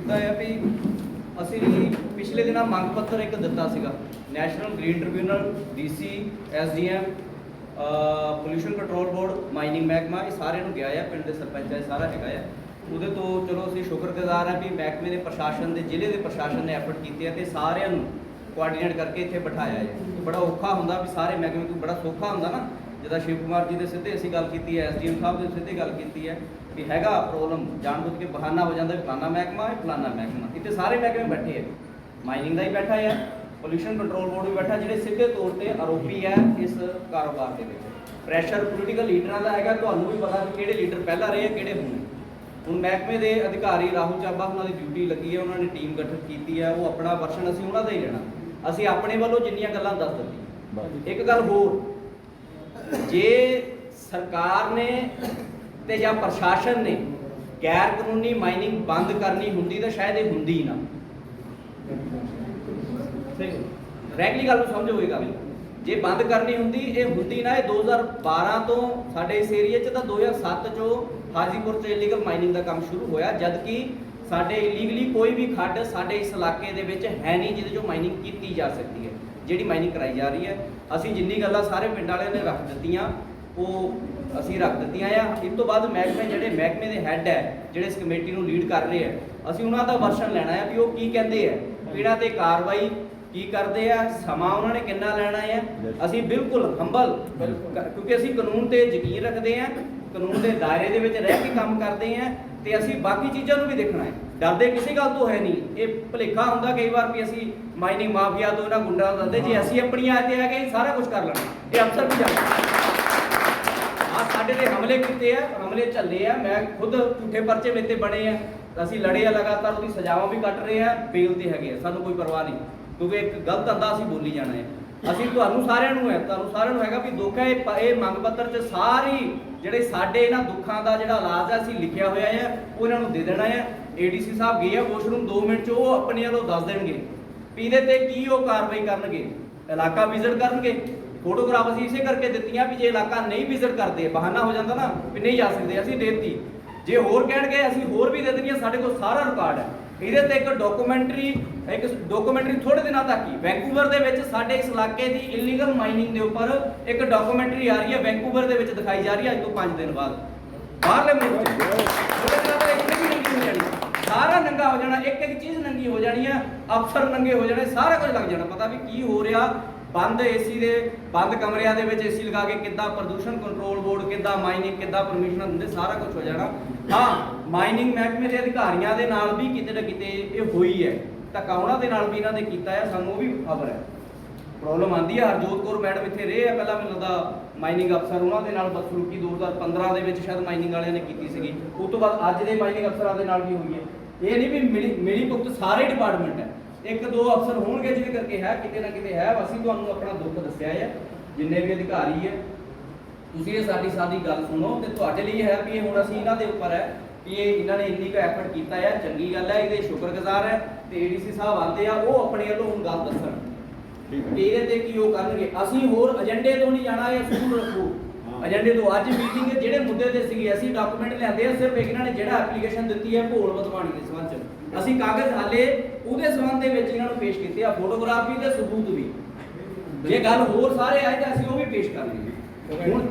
ਕੀਤਾ ਹੈ ਵੀ ਅਸੀਂ ਪਿਛਲੇ ਦਿਨਾਂ ਮੰਗ ਪੱਤਰ ਇੱਕ ਦਿੱਤਾ ਸੀਗਾ national green tribunal DC SDM pollution control board mining ਮਹਿਕਮਾ ਇਹ ਸਾਰਿਆਂ ਨੂੰ ਗਿਆ ਹੈ ਪਿੰਡ ਦੇ ਸਰਪੰਚ ਇਹ ਸਾਰਾ ਹੈਗਾ ਹੈ ਉਹਦੇ ਤੋਂ ਚਲੋ ਅਸੀਂ ਸ਼ੁਕਰਗੁਜ਼ਾਰ ਹਾਂ ਵੀ ਮਹਿਕਮੇ ਦੇ ਪ੍ਰਸ਼ਾਸਨ ਦੇ, ਜ਼ਿਲ੍ਹੇ ਦੇ ਪ੍ਰਸ਼ਾਸਨ ਨੇ ਐਫਰਟ ਕੀਤੀ ਹੈ ਤੇ ਸਾਰਿਆਂ ਨੂੰ ਕੋਆਰਡੀਨੇਟ ਕਰਕੇ ਇੱਥੇ ਬਿਠਾਇਆ ਹੈ ਇਹ ਬੜਾ ਔਖਾ ਹੁੰਦਾ ਵੀ ਸਾਰੇ ਮਹਿਕਮੇ ਤੋਂ ਬੜਾ ਸੌਖਾ ਹੁੰਦਾ ਨਾ ਜਿਹਦਾ ਸ਼ਿਵ ਕੁਮਾਰ ਜੀ ਦੇ ਸਿੱਧੇ ਅਸੀਂ ਗੱਲ ਕੀਤੀ ਹੈ ਐਸਡੀਐਮ ਸਾਹਿਬ ਦੇ ਸਿੱਧੇ ਗੱਲ ਕੀਤੀ ਹੈ ਵੀ ਹੈਗਾ ਪ੍ਰੋਬਲਮ ਜਾਣਬੁੱਝ ਕੇ ਬਹਾਨਾ ਹੋ ਜਾਂਦਾ ਫਲਾਨਾ ਮਹਿਕਮਾ ਹੈ ਫਲਾਨਾ ਮਹਿਕਮਾ। ਇੱਥੇ ਸਾਰੇ ਮਹਿਕਮੇ ਬੈਠੇ ਹੈ। ਮਾਈਨਿੰਗ ਦਾ ਹੀ ਬੈਠਾ ਹੈ ਪੋਲੂਸ਼ਨ ਕੰਟਰੋਲ ਬੋਰਡ ਵੀ ਬੈਠਾ ਜਿਹੜੇ ਸਿੱਧੇ ਤੌਰ ਤੇ ਆਰੋਪੀ ਹੈ ਇਸ ਕਾਰੋਬਾਰ ਦੇ ਵਿੱਚ। ਪ੍ਰੈਸ਼ਰ ਪੋਲੀਟੀਕਲ ਲੀਡਰਾਂ ਦਾ ਹੈਗਾ ਤੁਹਾਨੂੰ ਵੀ ਪਤਾ ਵੀ ਕਿਹੜੇ ਲੀਡਰ ਪਹਿਲਾਂ ਰਹੇ ਆ ਕਿਹੜੇ ਹੁਣ। ਹੁਣ ਮਹਿਕਮੇ ਦੇ ਅਧਿਕਾਰੀ ਰਾਹੁਲ ਚਾਬਾ ਉਹਨਾਂ ਦੀ ਡਿਊਟੀ ਲੱਗੀ ਹੈ ਉਹਨਾਂ ਨੇ ਟੀਮ ਗਠਿਤ ਕੀਤੀ ਹੈ ਉਹ ਆਪਣਾ ਵਰਸ਼ਨ ਅਸੀਂ ਉਹਨਾਂ ਦਾ ਹੀ ਲੈਣਾ। ਅਸੀਂ ਆਪਣੇ ਵੱਲੋਂ ਜਿੰਨੀਆਂ ਗੱਲਾਂ ਦੱਸ ਦਿੱਤੀਆਂ। ਇੱਕ ਗੱਲ ਹੋਰ ਜੇ ਸਰਕਾਰ ਨੇ ਤੇ ਜਾਂ ਪ੍ਰਸ਼ਾਸਨ ਨੇ ਗੈਰ ਕਾਨੂੰਨੀ ਮਾਈਨਿੰਗ ਬੰਦ ਕਰਨੀ ਹੁੰਦੀ ਤਾਂ ਸ਼ਾਇਦ ਇਹ ਹੁੰਦੀ ਹੀ ਨਾ। ਰੈਗਲੀ ਗੱਲ। ਨੂੰ ਸਮਝੋ ਇਹ ਗੱਲ। ਜੇ ਬੰਦ ਕਰਨੀ ਹੁੰਦੀ, ਇਹ ਹੁੰਦੀ ਨਾ, ਇਹ 2012 ਤੋਂ ਸਾਡੇ ਇਸ ਏਰੀਆ 'ਚ ਤਾਂ 2007 ਚੋਂ ਹਾਜੀਪੁਰ 'ਚ ਇਲੀਗਲ ਮਾਈਨਿੰਗ ਦਾ ਕੰਮ ਸ਼ੁਰੂ ਹੋਇਆ ਜਦ ਕਿ ਸਾਡੇ ਇਲੀਗਲੀ ਕੋਈ ਵੀ ਖੱਡ ਸਾਡੇ ਇਸ ਇਲਾਕੇ ਦੇ ਵਿੱਚ ਹੈ ਨਹੀਂ ਜਿਹਦੇ 'ਚੋਂ ਮਾਈਨਿੰਗ ਕੀਤੀ ਜਾ ਸਕਦੀ ਹੈ ਜਿਹੜੀ ਮਾਈਨਿੰਗ ਕਰਾਈ ਜਾ ਰਹੀ ਹੈ। ਅਸੀਂ ਜਿੰਨੀ ਗੱਲਾਂ ਸਾਰੇ ਪਿੰਡ ਵਾਲਿਆਂ ਨੇ ਰੱਖ ਦਿੱਤੀਆਂ ਉਹ ਅਸੀਂ ਰੱਖ ਦਿੱਤੀਆਂ ਆ। ਇਸ ਤੋਂ ਬਾਅਦ ਮਹਿਕਮੇ ਜਿਹੜੇ ਮਹਿਕਮੇ ਦੇ ਹੈੱਡ ਹੈ ਜਿਹੜੇ ਇਸ ਕਮੇਟੀ ਨੂੰ ਲੀਡ ਕਰ ਰਹੇ ਆ ਅਸੀਂ ਉਹਨਾਂ ਦਾ ਵਰਸ਼ਨ ਲੈਣਾ ਹੈ ਵੀ ਉਹ ਕੀ ਕਹਿੰਦੇ ਆ ਇਹਨਾਂ ਤੇ ਕਾਰਵਾਈ ਕੀ ਕਰਦੇ ਆ ਸਮਾਂ ਉਹਨਾਂ ਨੇ ਕਿੰਨਾ ਲੈਣਾ ਹੈ ਅਸੀਂ ਬਿਲਕੁਲ ਹੰਬਲ ਕਿਉਂਕਿ ਅਸੀਂ ਕਾਨੂੰਨ ਤੇ ਯਕੀਨ ਰੱਖਦੇ ਆ ਕਾਨੂੰਨ ਦੇ ਦਾਇਰੇ ਦੇ ਵਿੱਚ ਰਹਿ ਕੇ ਕੰਮ ਕਰਦੇ ਆ ਤੇ ਅਸੀਂ ਬਾਕੀ ਚੀਜ਼ਾਂ ਨੂੰ ਵੀ ਦੇਖਣਾ ਹੈ। ਡਰਦੇ ਕਿਸੇ ਗੱਲ ਤੋਂ ਹੈ ਨਹੀਂ। ਇਹ ਭੁਲੇਖਾ ਹੁੰਦਾ ਕਈ ਵਾਰ ਵੀ ਅਸੀਂ ਮਾਈਨਿੰਗ ਮਾਫੀਆ ਤੋਂ ਇਹਨਾਂ ਗੁੰਡਾਂ ਤੋਂ ਡਰਦੇ ਜੇ ਅਸੀਂ ਆਪਣੀਆਂ ਆਇਤੇ ਆ ਗਏ ਸਾਰਾ ਕੁਝ ਕਰ ਲੈਣਾ। ਇਹ ਅਫਸਰ ਵੀ ਜਾਣਦੇ ਆ ਸਾਡੇ ਤੇ ਹਮਲੇ ਕੀਤੇ ਆ ਹਮਲੇ ਚੱਲੇ ਆ। ਮੈਂ ਖੁਦ ਝੂਠੇ ਪਰਚੇ ਮੇਤੇ ਬਣੇ ਆ। ਅਸੀਂ ਲੜੇ ਆ ਲਗਾਤਾਰ ਉਹਦੀ ਸਜ਼ਾਵਾਂ ਵੀ ਕੱਟ ਰਹੇ ਆ। ਬੇਲ ਤੇ ਹੈਗੇ ਆ ਸਾਨੂੰ ਕੋਈ ਪਰਵਾਹ ਨਹੀਂ। ਕਿਉਂਕਿ ਇੱਕ ਗਲਤ ਅੰਦਾ ਅਸੀਂ ਬੋਲੀ ਜਾਣਾ ਹੈ। ਅਸੀਂ ਤੁਹਾਨੂੰ ਸਾਰਿਆਂ ਨੂੰ ਹੈ, ਤੁਹਾਨੂੰ ਸਾਰਿਆਂ ਨੂੰ ਹੈਗਾ ਵੀ ਦੁੱਖ ਹੈ ਇਹ ਪ- ਇਹ ਮੰਗ ਪੱਤਰ 'ਚ ਸਾਰੀ ਜਿਹੜੇ ਸਾਡੇ ਇਹਨਾਂ ਦੁੱਖਾਂ ਦਾ ਜਿਹੜਾ ਇਲਾਜ ਹੈ ਅਸੀਂ ਲਿਖਿਆ ਹੋਇਆ ਹੈ ਉਹ ਇਹਨਾਂ ਨੂੰ ਦੇ ਦੇਣਾ ਹੈ ਏਡੀਸੀ ਸਾਹਿਬ ਗਏ ਆ ਵਾਸ਼ਰੂਮ 2 ਮਿੰਟ 'ਚ ਉਹ ਆਪਣੇ ਵੱਲੋਂ ਦੱਸ ਦੇਣਗੇ ਵੀ ਇਹਦੇ ਤੇ ਕੀ ਉਹ ਕਾਰਵਾਈ ਕਰਨਗੇ। ਇਲਾਕਾ ਵਿਜ਼ਿਟ ਕਰਨਗੇ। ਫੋਟੋਗ੍ਰਾਫ ਅਸੀਂ ਇਸੇ ਕਰਕੇ ਦਿੱਤੀਆਂ ਵੀ ਜੇ ਇਲਾਕਾ ਨਹੀਂ ਵਿਜ਼ਿਟ ਕਰਦੇ, ਬਹਾਨਾ ਹੋ ਜਾਂਦਾ ਨਾ, ਵੀ ਨਹੀਂ ਜਾ ਸਕਦੇ, ਅਸੀਂ ਦੇ ਦਿੱਤੀ। ਜੇ ਹੋਰ ਕਹਿਣਗੇ, ਅਸੀਂ ਹੋਰ ਵੀ ਦੇ ਦੇਣੀਆਂ, ਸਾਡੇ ਕੋਲ ਸਾਰਾ ਰਿਕਾਰਡ ਹੈ। ਇਹਦੇ ਤੇ ਇੱਕ ਡਾਕੂਮੈਂਟਰੀ ਇੱਕ ਡਾਕੂਮੈਂਟਰੀ ਥੋੜੇ ਦਿਨਾਂ ਤੱਕ ਹੀ ਵੈਂਕੂਵਰ ਦੇ ਵਿੱਚ ਸਾਡੇ ਇਸ ਇਲਾਕੇ ਦੀ ਇਲੀਗਲ ਮਾਈਨਿੰਗ ਦੇ ਉੱਪਰ ਇੱਕ ਡਾਕੂਮੈਂਟਰੀ ਆ ਰਹੀ ਹੈ ਵੈਂਕੂਵਰ ਦੇ ਵਿੱਚ ਦਿਖਾਈ ਜਾ ਰਹੀ ਹੈ ਅੱਜ ਤੋਂ 5 ਦਿਨ ਬਾਅਦ। ਬਾਹਰਲੇ ਮੁਲਕ ਸਾਰਾ ਨੰਗਾ ਹੋ ਜਾਣਾ ਇੱਕ ਇੱਕ ਚੀਜ਼ ਨੰਗੀ ਹੋ ਜਾਣੀ ਹੈ, ਅਫਸਰ ਨੰਗੇ ਹੋ ਜਾਣੇ, ਸਾਰਾ ਕੁਝ ਲੱਗ ਜਾਣਾ। ਪਤਾ ਵੀ ਕੀ ਹੋ ਰਿਹਾ ਬੰਦ ਏਸੀ ਦੇ, ਬੰਦ ਕਮਰਿਆਂ ਦੇ ਵਿੱਚ ਏਸੀ ਲਗਾ ਕੇ ਕਿੱਦਾਂ ਪ੍ਰਦੂਸ਼ਣ ਕੰਟਰੋਲ ਬੋਰਡ ਕਿੱਦਾਂ ਮਾਈਨਿੰਗ ਕਿੱਦਾਂ ਪਰਮਿਸ਼ਨ ਦਿੰਦੇ, ਸਾਰਾ ਕੁਝ ਹੋ ਜਾਣਾ। ਹਾਂ ਮਾਈਨਿੰਗ ਮਹਿਕਮੇ ਦੇ ਅਧਿਕਾਰੀਆਂ ਦੇ ਨਾਲ ਵੀ ਕਿਤੇ ਨਾ ਕਿਤੇ ਇਹ ਹੋਈ ਹੈ। ਧੱਕਾ ਉਹਨਾਂ ਦੇ ਨਾਲ ਵੀ ਇਹਨਾਂ ਨੇ ਕੀਤਾ ਹੈ, ਸਾਨੂੰ ਉਹ ਵੀ ਖਬਰ ਹੈ। ਪ੍ਰੋਬਲਮ ਆਂਦੀ ਹੈ, ਹਰਜੋਤ ਕੌਰ ਮੈਡਮ ਇੱਥੇ ਰਹੇ ਆ, ਪਹਿਲਾਂ ਮੈਨੂੰ ਲੱਗਦਾ ਮਾਈਨਿੰਗ ਅਫਸਰ ਉਹਨਾਂ ਦੇ ਨਾਲ ਬਦਸਲੂਕੀ 2015 ਦੇ ਵਿੱਚ ਸ਼ਾਇਦ ਮਾਈਨਿੰਗ ਵਾਲਿਆਂ ਨੇ ਕੀਤੀ ਸੀਗੀ। ਉਸ ਤੋਂ ਬਾਅਦ ਅੱਜ ਦੇ ਮਾਈਨਿੰਗ ਅਫਸਰਾਂ ਦੇ ਨਾਲ ਵੀ ਹੋਈ ਹੈ। ਇਹ ਨਹੀਂ ਵੀ ਮਿਲੀ ਮਿਲੀ ਭੁਗਤ ਸਾਰੇ ਡਿਪਾਰਟਮੈਂਟ ਹੈ। ਇੱਕ ਦੋ ਅਫਸਰ ਹੋਣਗੇ ਜਿਹਦੇ ਕਰਕੇ ਹੈ ਕਿਤੇ ਨਾ ਕਿਤੇ ਹੈ ਅਸੀਂ ਤੁਹਾਨੂੰ ਆਪਣਾ ਦੁੱਖ ਦੱਸਿਆ ਹੈ ਜਿੰਨੇ ਵੀ ਅਧਿਕਾਰੀ ਹੈ। ਤੁਸੀਂ ਇਹ ਸਾਡੀ ਸਾਡੀ ਗੱਲ ਸੁਣੋ ਤੇ ਤੁਹਾਡੇ ਲਈ ਹੈ ਵੀ ਇਹ ਹੁਣ ਅਸੀਂ ਇਹਨਾਂ ਦੇ ਉੱਪਰ ਹੈ ਵੀ ਇਹ ਇਹਨਾਂ ਨੇ ਇੰਨੀ ਕੁ ਐਫਰਟ ਕੀਤਾ ਹੈ ਚੰਗੀ ਗੱਲ ਹੈ ਇਹਦੇ ਸ਼ੁਕਰਗੁਜ਼ਾਰ ਹੈ ਤੇ ਏਡੀਸੀ ਸਾਹਿਬ ਆਉਂਦੇ ਆ ਉਹ ਆਪਣੇ ਵੱਲੋਂ ਹੁਣ ਗੱਲ ਦੱਸਣ। ਵੀ ਇਹਦੇ ਤੇ ਕੀ ਉਹ ਕਰਨਗੇ? ਅਸੀਂ ਹੋਰ ਏਜੰਡੇ ਤੋਂ ਨਹੀਂ ਜਾਣਾ ਇਹ ਸਕੂਲ ਰੱਖੋ। ਏਜੰਡੇ ਤੋਂ ਅੱਜ ਮੀਟਿੰਗ ਜਿਹੜੇ ਮੁੱਦੇ ਤੇ ਸੀਗੇ ਅਸੀਂ ਡਾਕੂਮੈਂਟ ਲਿਆਂਦੇ ਆ ਸਿਰਫ ਇਹਨਾਂ ਨੇ ਜਿਹੜਾ ਐਪਲੀਕੇਸ਼ਨ ਦਿੱਤੀ ਹੈ ਭੋਲ ਬਦਵਾਣੀ ਦੇ ਸੰਬੰਧ ਚ। ਅਸੀਂ ਕਾਗਜ਼ ਹਾਲੇ ਉਹਦੇ ਸੰਬੰਧ ਦੇ ਵਿੱਚ ਇਹਨਾਂ ਨੂੰ ਪੇਸ਼ ਕੀਤੇ ਆ ਫੋਟੋਗ੍ਰਾਫੀ ਤੇ ਸਬੂਤ ਵੀ। ਜੇ ਗੱਲ ਹੋਰ ਸਾਰੇ ਆਏ ਤਾਂ ਅਸੀਂ ਉਹ ਵੀ ਪੇਸ਼ ਕਰ ਲਈਏ। ਹੁਣ